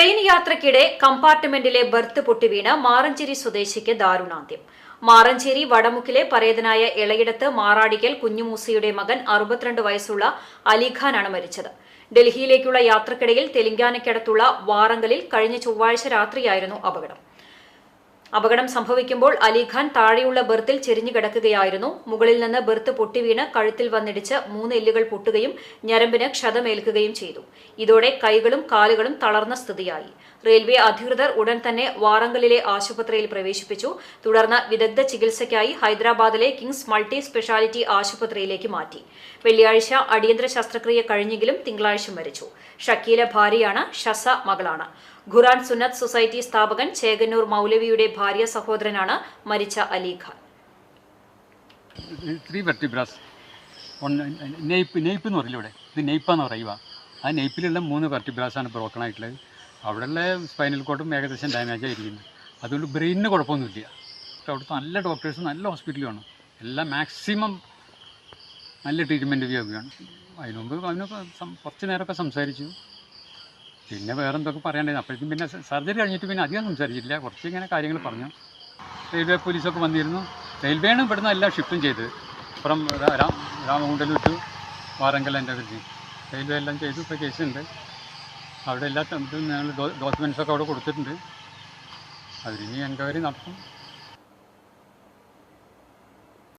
Train യാത്രക്കിടെ കമ്പാർട്ട്മെന്റിലെ birth പൊട്ടിവീണ് Maranchery സ്വദേശിക്ക് ദാരുണാന്ത്യം. മാറഞ്ചേരി വടമുക്കിലെ പരേതനായ ഇളയിടത്ത് മാറാടിക്കൽ കുഞ്ഞുമൂസയുടെ മകൻ അറുപത്തിരണ്ട് വയസ്സുള്ള അലിഖാനാണ് മരിച്ചത്. ഡൽഹിയിലേക്കുള്ള യാത്രക്കിടയിൽ തെലങ്കാനയ്ക്കടുത്തുള്ള വാറങ്കലിൽ കഴിഞ്ഞ ചൊവ്വാഴ്ച രാത്രിയായിരുന്നു അപകടം. അപകടം സംഭവിക്കുമ്പോൾ അലിഖാൻ താഴെയുള്ള ബെർത്തിൽ ചെരിഞ്ഞു കിടക്കുകയായിരുന്നു. മുകളിൽ നിന്ന് ബെർത്ത് പൊട്ടിവീണ് കഴുത്തിൽ വന്നിടിച്ച് മൂന്ന് എല്ലുകൾ പൊട്ടുകയും ഞരമ്പിന് ക്ഷതമേൽക്കുകയും ചെയ്തു. ഇതോടെ കൈകളും കാലുകളും തളർന്ന സ്ഥിതിയായി. റെയിൽവേ അധികൃതർ ഉടൻ തന്നെ വാറങ്കലിലെ ആശുപത്രിയിൽ പ്രവേശിപ്പിച്ചു. തുടർന്ന് വിദഗ്ധ ചികിത്സയ്ക്കായി ഹൈദരാബാദിലെ കിങ്സ് മൾട്ടി സ്പെഷ്യാലിറ്റി ആശുപത്രിയിലേക്ക് മാറ്റി. വെള്ളിയാഴ്ച അടിയന്തര ശസ്ത്രക്രിയ കഴിഞ്ഞെങ്കിലും തിങ്കളാഴ്ച മരിച്ചു. ഷക്കീല ഭാര്യയാണ് ഷസ മകളാണ്. ഖുറാൻ സുന്നത് സൊസൈറ്റി സ്ഥാപകൻ ചേകന്നൂർ മൗലവിയുടെ ഭാര്യ സഹോദരനാണ് മരിച്ച അലിഖാൻ നെയ്പ്പ് എന്ന് പറയില്ല ഇവിടെ? ഇത് നെയ്പ്പാന്ന് പറയുക. ആ നെയ്പ്പിലുള്ള മൂന്ന് വെർട്ടിബ്രാസാണ് ബ്രോക്കൺ ആയിട്ടുള്ളത്. അവിടെയുള്ള സ്പൈനൽ കോട്ടും ഏകദേശം ഡാമേജ് ആയിരിക്കുന്നു. അതുകൊണ്ട് ബ്രെയിനിന് കുഴപ്പമൊന്നുമില്ല. പക്ഷെ അവിടുത്തെ നല്ല ഡോക്ടേഴ്സ് നല്ല ഹോസ്പിറ്റലുമാണ് എല്ലാം മാക്സിമം നല്ല ട്രീറ്റ്മെന്റ് ഉപയോഗിക്കുകയാണ് അതിനുമുമ്പ് അതിനൊക്കെ കുറച്ച് നേരമൊക്കെ സംസാരിച്ചു. പിന്നെ വേറെ എന്തൊക്കെ പറയാണ്ടായിരുന്നു അപ്പോഴേക്കും പിന്നെ സർജറി കഴിഞ്ഞിട്ട് പിന്നെ അധികം സംസാരിച്ചില്ല കുറച്ച് ഇങ്ങനെ കാര്യങ്ങൾ പറഞ്ഞു. റെയിൽവേ പോലീസൊക്കെ വന്നിരുന്നു. റെയിൽവേയാണ് ഇവിടുന്ന് എല്ലാം ഷിഫ്റ്റും ചെയ്ത് അപ്പുറം രാ- രാമകുണ്ടലും വിട്ടു. വാറങ്കൽ എന്റെ കൃഷി റെയിൽവേ എല്ലാം ചെയ്തു. ഇപ്പോൾ കേസുണ്ട്. അവിടെ എല്ലാ ഞങ്ങൾ ഡോക്യുമെൻസൊക്കെ അവിടെ കൊടുത്തിട്ടുണ്ട്. അതിന് എൻക്വയറി നടത്തും.